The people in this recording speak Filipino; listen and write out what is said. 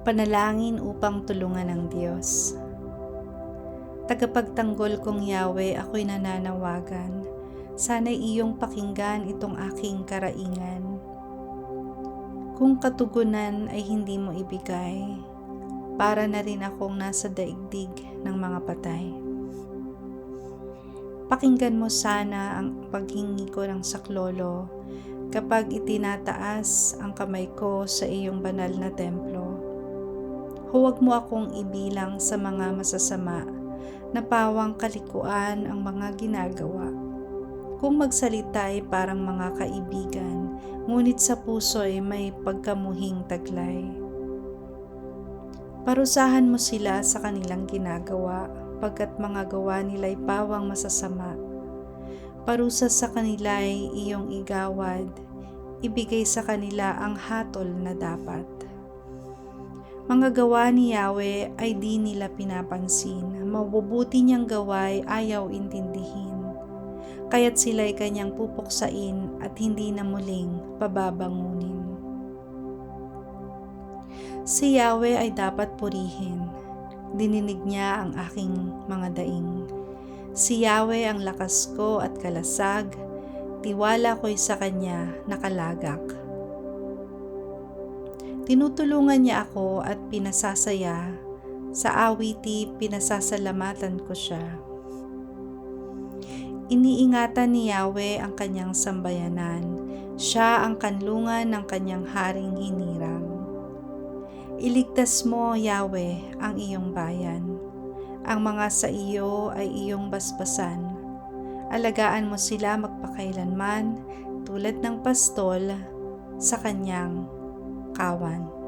Panalangin upang tulungan ng Diyos. Tagapagtanggol kong Yahweh, ako'y nananawagan. Sana'y iyong pakinggan itong aking karaingan. Kung katugunan ay hindi mo ibigay, para na rin akong nasa daigdig ng mga patay. Pakinggan mo sana ang paghingi ko ng saklolo kapag itinataas ang kamay ko sa iyong banal na templo. Huwag mo akong ibilang sa mga masasama na pawang kalikuan ang mga ginagawa. Kung magsalita ay parang mga kaibigan, ngunit sa puso'y may pagkamuhing taglay. Parusahan mo sila sa kanilang ginagawa, pagkat mga gawa nila'y pawang masasama. Parusa sa kanila'y iyong igawad, ibigay sa kanila ang hatol na dapat. Mga gawa ni Yahweh ay di nila pinapansin, mabubuti niyang gaway ayaw intindihin. Kaya't sila'y kanyang pupuksain at hindi na muling pababangunin. Si Yahweh ay dapat purihin. Dininig niya ang aking mga daing. Si Yahweh ang lakas ko at kalasag, tiwala ko'y sa Kanya nakalagak. Tinutulungan niya ako at pinasasaya, sa awiti pinasasalamatan ko siya. Iniingatan ni Yahweh ang kanyang sambayanan, siya ang kanlungan ng kanyang haring hinirang. Iligtas mo, Yahweh, ang iyong bayan. Ang mga sa iyo ay iyong basbasan. Alagaan mo sila magpakailanman tulad ng pastol sa kanyang kawan.